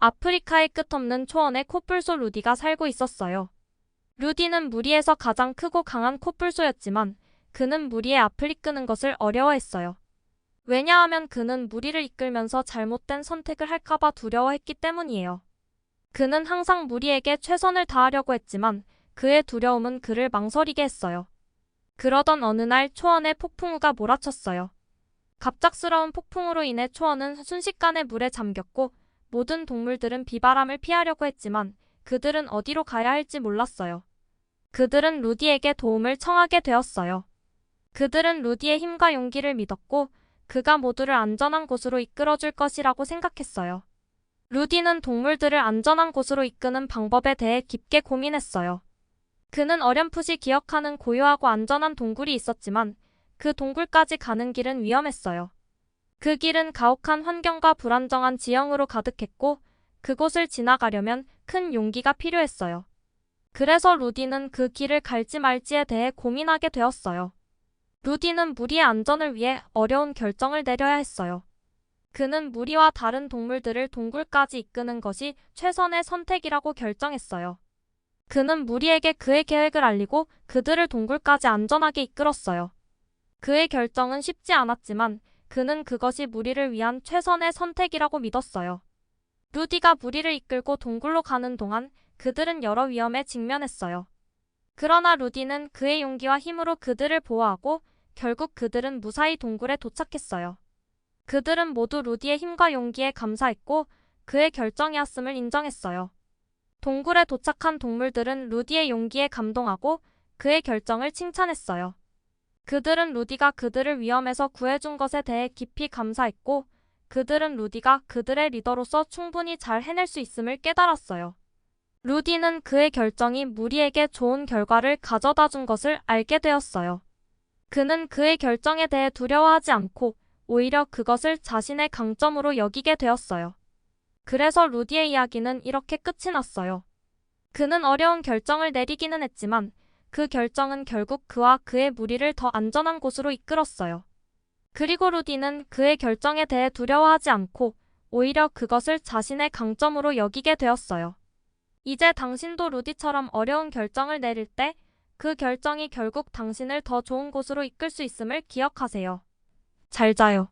아프리카의 끝없는 초원에 코뿔소 루디가 살고 있었어요. 루디는 무리에서 가장 크고 강한 코뿔소였지만 그는 무리의 앞을 이끄는 것을 어려워했어요. 왜냐하면 그는 무리를 이끌면서 잘못된 선택을 할까봐 두려워했기 때문이에요. 그는 항상 무리에게 최선을 다하려고 했지만 그의 두려움은 그를 망설이게 했어요. 그러던 어느 날 초원에 폭풍우가 몰아쳤어요. 갑작스러운 폭풍으로 인해 초원은 순식간에 물에 잠겼고 모든 동물들은 비바람을 피하려고 했지만 그들은 어디로 가야 할지 몰랐어요. 그들은 루디에게 도움을 청하게 되었어요. 그들은 루디의 힘과 용기를 믿었고 그가 모두를 안전한 곳으로 이끌어줄 것이라고 생각했어요. 루디는 동물들을 안전한 곳으로 이끄는 방법에 대해 깊게 고민했어요. 그는 어렴풋이 기억하는 고요하고 안전한 동굴이 있었지만 그 동굴까지 가는 길은 위험했어요. 그 길은 가혹한 환경과 불안정한 지형으로 가득했고 그곳을 지나가려면 큰 용기가 필요했어요. 그래서 루디는 그 길을 갈지 말지에 대해 고민하게 되었어요. 루디는 무리의 안전을 위해 어려운 결정을 내려야 했어요. 그는 무리와 다른 동물들을 동굴까지 이끄는 것이 최선의 선택이라고 결정했어요. 그는 무리에게 그의 계획을 알리고 그들을 동굴까지 안전하게 이끌었어요. 그의 결정은 쉽지 않았지만 그는 그것이 무리를 위한 최선의 선택이라고 믿었어요. 루디가 무리를 이끌고 동굴로 가는 동안 그들은 여러 위험에 직면했어요. 그러나 루디는 그의 용기와 힘으로 그들을 보호하고 결국 그들은 무사히 동굴에 도착했어요. 그들은 모두 루디의 힘과 용기에 감사했고 그의 결정이었음을 인정했어요. 동굴에 도착한 동물들은 루디의 용기에 감동하고 그의 결정을 칭찬했어요. 그들은 루디가 그들을 위험에서 구해준 것에 대해 깊이 감사했고 그들은 루디가 그들의 리더로서 충분히 잘 해낼 수 있음을 깨달았어요. 루디는 그의 결정이 무리에게 좋은 결과를 가져다 준 것을 알게 되었어요. 그는 그의 결정에 대해 두려워하지 않고 오히려 그것을 자신의 강점으로 여기게 되었어요. 그래서 루디의 이야기는 이렇게 끝이 났어요. 그는 어려운 결정을 내리기는 했지만 그 결정은 결국 그와 그의 무리를 더 안전한 곳으로 이끌었어요. 그리고 루디는 그의 결정에 대해 두려워하지 않고 오히려 그것을 자신의 강점으로 여기게 되었어요. 이제 당신도 루디처럼 어려운 결정을 내릴 때 그 결정이 결국 당신을 더 좋은 곳으로 이끌 수 있음을 기억하세요. 잘 자요.